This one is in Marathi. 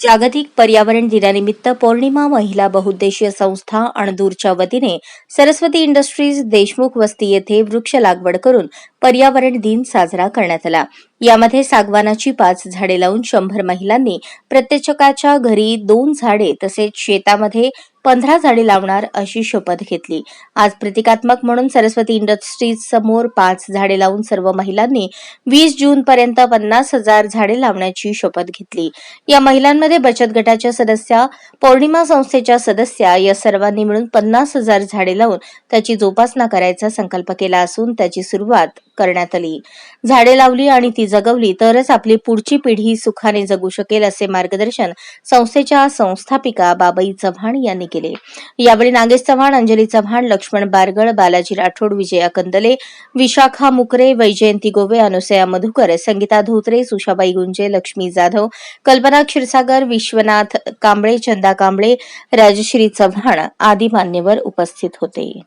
जागतिक पर्यावरण दिनानिमित्त पौर्णिमा महिला बहुउद्देशीय संस्था अणदूरच्या वतीने सरस्वती इंडस्ट्रीज देशमुख वस्ती येथे वृक्ष लागवड करून पर्यावरण दिन साजरा करण्यात आला. यामध्ये सागवानाची पाच झाडे लावून शंभर महिलांनी प्रत्येकाच्या घरी दोन झाडे तसेच शेतामध्ये पंधरा झाडे लावणार अशी शपथ घेतली. आज प्रतिकात्मक म्हणून सरस्वती इंडस्ट्रीज समोर पाच झाडे लावून सर्व महिलांनी वीस जून पर्यंत पन्नास हजार झाडे लावण्याची शपथ घेतली. या महिलांमध्ये बचत गटाच्या सदस्या पौर्णिमा संस्थेच्या सदस्या या सर्वांनी मिळून पन्नास हजार झाडे लावून त्याची जोपासना करायचा संकल्प केला असून त्याची सुरुवात करण्यात आली. झाडे लावली आणि ती जगवली तरच आपली पुढची पिढी सुखाने जगू शकेल असे मार्गदर्शन संस्थेच्या संस्थापिका बाबाई चव्हाण यांनी केले. यावेळी नागेश चव्हाण अंजली चव्हाण लक्ष्मण बारगळ बालाजी राठोड विजया कंदले विशाखा मुकरे वैजयंती गोवे अनुसया मधुकर संगीता धोत्रे सुशाबाई गुंजे लक्ष्मी जाधव कल्पना क्षीरसागर विश्वनाथ कांबळे चंदा कांबळे राजश्री चव्हाण आदी मान्यवर उपस्थित होते.